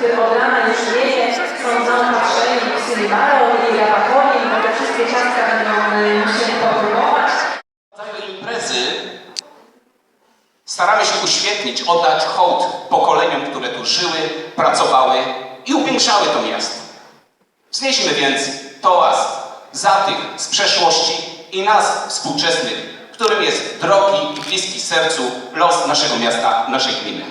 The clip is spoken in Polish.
który od rana już wieje, są zaopatrzeni w Sylimaro i Rabachowi, bo te wszystkie ciastka będą e, musieli podróbować. imprezy staramy się uświetnić, oddać hołd pokoleniom, które tu żyły, pracowały i upiększały to miasto. Wznieśmy więc toast za tych z przeszłości i nas współczesnych, którym jest drogi i bliski sercu los naszego miasta, naszej gminy.